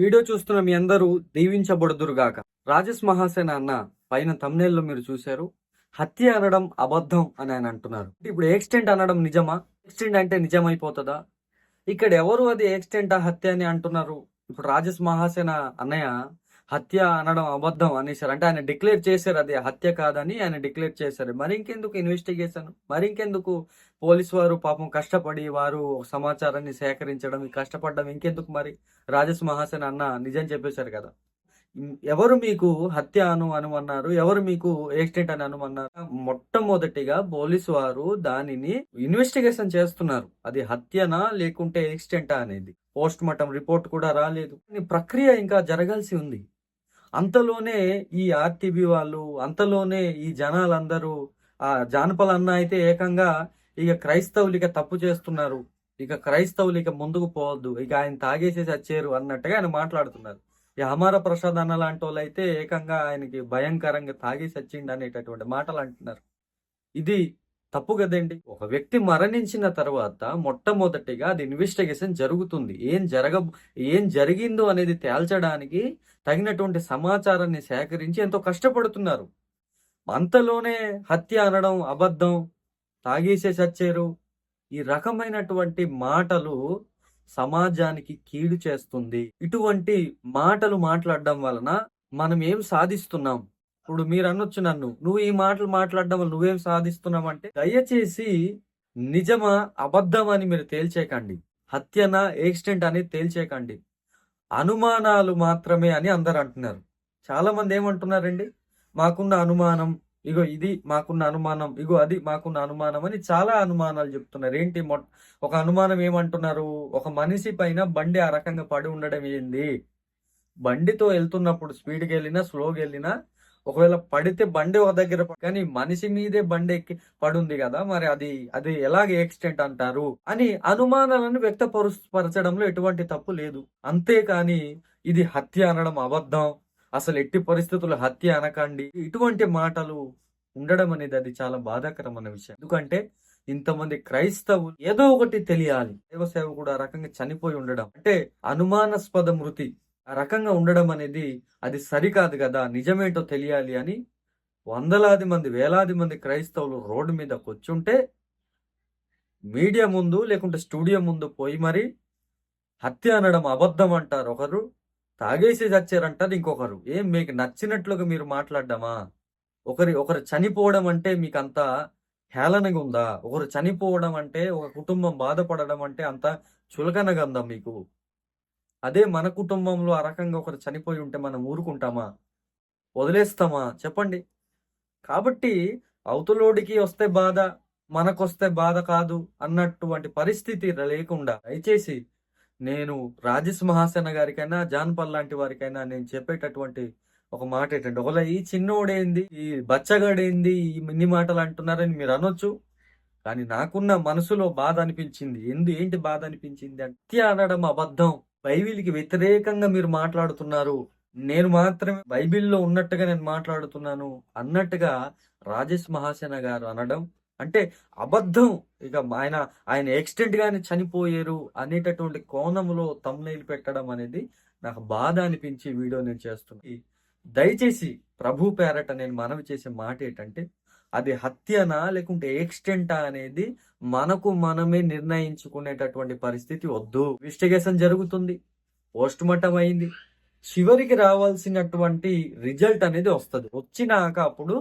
Video చూస్తున్న మీ అందరూ దీవించబడుదురుగాక. రాజేష్ మహాసేన అన్న పైన తమ్నేల్లో మీరు చూశారు. హత్య అనడం అబద్ధం అని ఆయన అంటున్నారు. ఇప్పుడు ఎక్స్టెంట్ అనడం నిజమా? ఎక్స్టెంట్ అంటే నిజమైపోతుందా? ఇక్కడ ఎవరు అది ఎక్స్టెంట్ హత్య అని అంటున్నారు? ఇప్పుడు రాజేష్ మహాసేన అన్నయ్య హత్య అనడం అబద్ధం అనేసారు అంటే ఆయన డిక్లేర్ చేశారు అది హత్య కాదని ఆయన డిక్లేర్ చేశారు. మరి ఇంకెందుకు ఇన్వెస్టిగేషన్ మరింకెందుకు పోలీస్ వారు పాపం కష్టపడి వారు సమాచారాన్ని సేకరించడం కష్టపడడం ఇంకెందుకు మరి? రాజేష్ మహాసేన అన్న నిజం చెప్పేశారు కదా. ఎవరు మీకు హత్య అను అనుమన్నారు? ఎవరు మీకు యాక్సిడెంట్ అని అనుమన్నారు? మొట్టమొదటిగా పోలీస్ వారు దానిని ఇన్వెస్టిగేషన్ చేస్తున్నారు. అది హత్యనా లేకుంటే యాక్సిడెంటా అనేది. పోస్ట్ మార్టం రిపోర్ట్ కూడా రాలేదు. ప్రక్రియ ఇంకా జరగాల్సి ఉంది. అంతలోనే ఈ ఆర్టీబీ వాళ్ళు అంతలోనే ఈ జనాలందరూ ఆ జానపల అన్న అయితే ఏకంగా ఇక క్రైస్తవులు తప్పు చేస్తున్నారు. ఇక క్రైస్తవులు ఇక ముందుకు పోవద్దు. ఇక ఆయన తాగేసి వచ్చారు అన్నట్టుగా ఆయన మాట్లాడుతున్నారు. ఈ అమర ప్రసాద్ అన్న లాంటి వాళ్ళు అయితే ఏకంగా ఆయనకి భయంకరంగా తాగేసి వచ్చిండు అనేటటువంటి మాటలు అంటున్నారు. ఇది తప్పు కదండి? ఒక వ్యక్తి మరణించిన తర్వాత మొట్టమొదటిగా అది ఇన్వెస్టిగేషన్ జరుగుతుంది. ఏం జరగ ఏం జరిగిందో అనేది తేల్చడానికి తగినటువంటి సమాచారాన్ని సేకరించి ఎంతో కష్టపడుతున్నారు. అంతలోనే హత్య అనడం అబద్ధం తాగేసే చచ్చారు. ఈ రకమైనటువంటి మాటలు సమాజానికి కీడు చేస్తుంది. ఇటువంటి మాటలు మాట్లాడడం వలన మనం ఏం సాధిస్తున్నాం? ఇప్పుడు మీరు అనొచ్చు నన్ను. నువ్వు ఈ మాటలు మాట్లాడడం వల్ల నువ్వేం సాధిస్తున్నావు అంటే దయచేసి నిజమా అబద్ధం అని మీరు తేల్చేకండి హత్యనా యాక్సిడెంట్ అని తేల్చేకండి అనుమానాలు మాత్రమే అని అందరు అంటున్నారు. చాలా మంది ఏమంటున్నారండి? మాకున్న అనుమానం ఇగో ఇది మాకున్న అనుమానం ఇగో అది మాకున్న అనుమానం అని చాలా అనుమానాలు చెప్తున్నారు. ఏంటి మొ ఒక అనుమానం ఏమంటున్నారు? ఒక మనిషి పైన బండి ఆ రకంగా పడి ఉండడం ఏంది? బండితో వెళ్తున్నప్పుడు స్పీడ్కి వెళ్ళినా స్లోగా వెళ్ళినా ఒకవేళ పడితే బండి ఒక దగ్గర కానీ మనిషి మీదే బండి ఎక్కి పడుంది కదా మరి అది అది ఎలాగ యాక్సిడెంట్ అంటారు? అని అనుమానాలను వ్యక్తపరచడంలో ఎటువంటి తప్పు లేదు. అంతేకాని ఇది హత్య అనడం అబద్ధం. అసలు ఎట్టి పరిస్థితులు హత్య అనకండి. ఇటువంటి మాటలు ఉండడం అనేది అది చాలా బాధాకరమైన విషయం. ఎందుకంటే ఇంతమంది క్రైస్తవులు ఏదో ఒకటి తెలియాలి. దైవ సేవ కూడా రకంగా చనిపోయి ఉండడం. అంటే అనుమానాస్పద మృతి. ఆ రకంగా ఉండడం అనేది అది సరికాదు కదా నిజమేంటో తెలియాలి అని వందలాది మంది వేలాది మంది క్రైస్తవులు రోడ్డు మీద కూర్చుంటే మీడియా ముందు లేకుంటే స్టూడియో ముందు పోయి మరి హత్య అనడం అబద్ధం అంటారు ఒకరు తాగేసి చచ్చారంటారు ఇంకొకరు. ఏం మీకు నచ్చినట్లుగా మీరు మాట్లాడడమా? ఒకరి ఒకరు చనిపోవడం అంటే మీకు అంత హేళనగా ఉందా? ఒకరు చనిపోవడం అంటే ఒక కుటుంబం బాధపడడం అంటే అంత చులకనగా ఉందా మీకు? అదే మన కుటుంబంలో ఆ రకంగా ఒకరు చనిపోయి ఉంటే మనం ఊరుకుంటామా? వదిలేస్తామా? చెప్పండి. కాబట్టి అవతలోడికి వస్తే బాధ మనకొస్తే బాధ కాదు అన్నటువంటి పరిస్థితి లేకుండా దయచేసి నేను రాజేష్ మహాసేన గారికైనా జాన్పల్ లాంటి వారికైనా నేను చెప్పేటటువంటి ఒక మాట ఏంటంటే ఒకవేళ ఈ చిన్నోడేంది ఈ బచ్చగాడేంది ఈ మిన్ని మాటలు అంటున్నారని మీరు అనొచ్చు. కానీ నాకున్న మనసులో బాధ అనిపించింది. ఎందు ఏంటి బాధ అనిపించింది? అంటే అనడం అబద్ధం. బైబిల్కి వ్యతిరేకంగా మీరు మాట్లాడుతున్నారు. నేను మాత్రమే బైబిల్లో ఉన్నట్టుగా నేను మాట్లాడుతున్నాను అన్నట్టుగా రాజేష్ మహాసేన గారు అనడం. అంటే అబద్ధం. ఇక ఆయన ఆయన ఎక్స్టెంట్ గానే చనిపోయారు అనేటటువంటి కోణంలో తమ్నైల్ పెట్టడం అనేది నాకు బాధ అనిపించి వీడియో నేను చేస్తున్నా. దయచేసి ప్రభు పేరట నేను మనవి చేసే మాట ఏంటంటే అది హత్యనా లేకుంటే ఎక్స్టెంటా అనేది మనకు మనమే నిర్ణయించుకునేటటువంటి పరిస్థితి వద్దు. ఇన్వెస్టిగేషన్ జరుగుతుంది. పోస్ట్ మార్టం అయింది చివరికి రావాల్సినటువంటి రిజల్ట్ అనేది వస్తుంది. వచ్చినాక అప్పుడు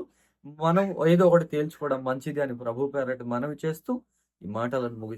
మనం ఏదో ఒకటి తేల్చుకోవడం మంచిది అని ప్రభు పేరటి మనవి చేస్తూ ఈ మాటలను ముగి